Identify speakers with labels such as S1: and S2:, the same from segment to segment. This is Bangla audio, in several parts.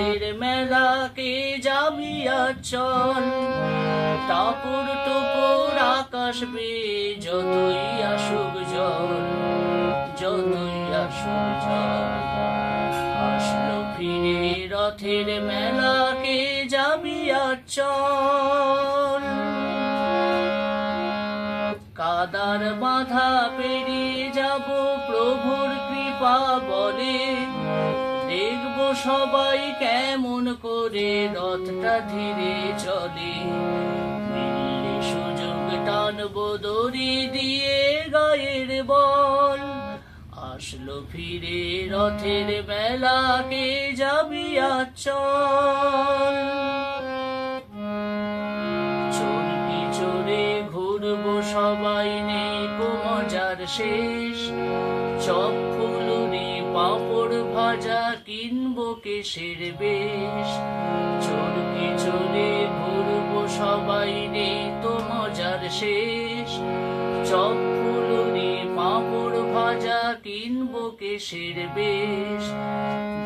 S1: রথের মেলাকে যাবি চল? টাপুর টুপুর আকাশ বে যতই আসুক জল, যতই আসুক জল। আসলো ফিরে রথের মেলাকে যাবি চল? কাদার বাধা পেরিয়ে যাব প্রভুর কৃপা বলে। দেখব সবাই কেমন করে রথটা ধীরে চলে। সুযোগ টানবো দড়ি দিয়ে গায়ের বল। আসলো ফিরে রথের মেলাকে যাবি চল চলবি চড়ে ঘুরবো সবাই নেই মজার শেষ। চপ ফুলুরি, পাঁপড় ভাজা কিনবো কেশের বেশ। চলবি চড়ে ঘুরবো সবাই নেই তো মজার শেষ। চপ ফুলুরি, পাঁপড় ভাজা কিনবো কেশের বেশ।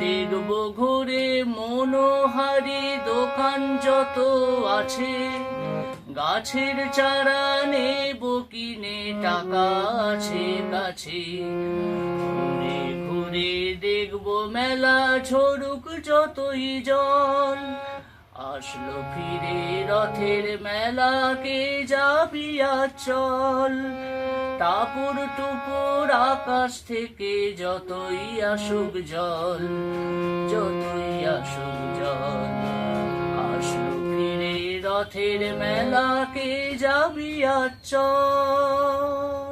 S1: দেখব ঘুরে মনোহারি দোকান যত আছে। গাছের চারা নেব কিনে, টাকা আছে কাছে। দেখব মেলা ঝরুক যতই জল আসলো ফিরে রথের মেলাকে যাবি চল? টাপুর টুপুর আকাশ থেকে যতই আসুক জল, যতই আসুক জল। আসলো ফিরে রথের মেলাকে যাবি চল?